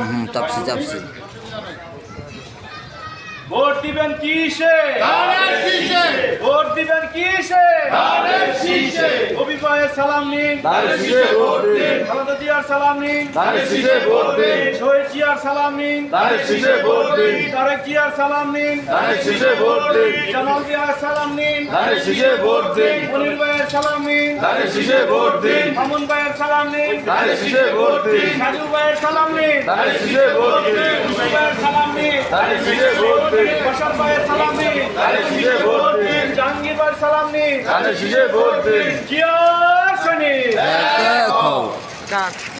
হুম চাপছি চাপছি vote দিবেন কিসে? Vote দিবেন কিসে? অভিপ্রায়ের সালাম নিন খালেদা জিয়ার সালাম নিন শহীদ জিয়ার সালাম নিন তারেক জিয়ার সালাম নিন জামাল জিয়ার সালাম নিন মনির ভাইয়ের সালাম নিন মামুন ভাইয়ের সালাম নিন সাজু ভাইয়ের সালাম নিন ভাইয়ের সালাম নিন বসত ভাইয়ের সালাম নিন জাহাঙ্গীর ভাইয়ের সালাম নিন জিয়ার ডাক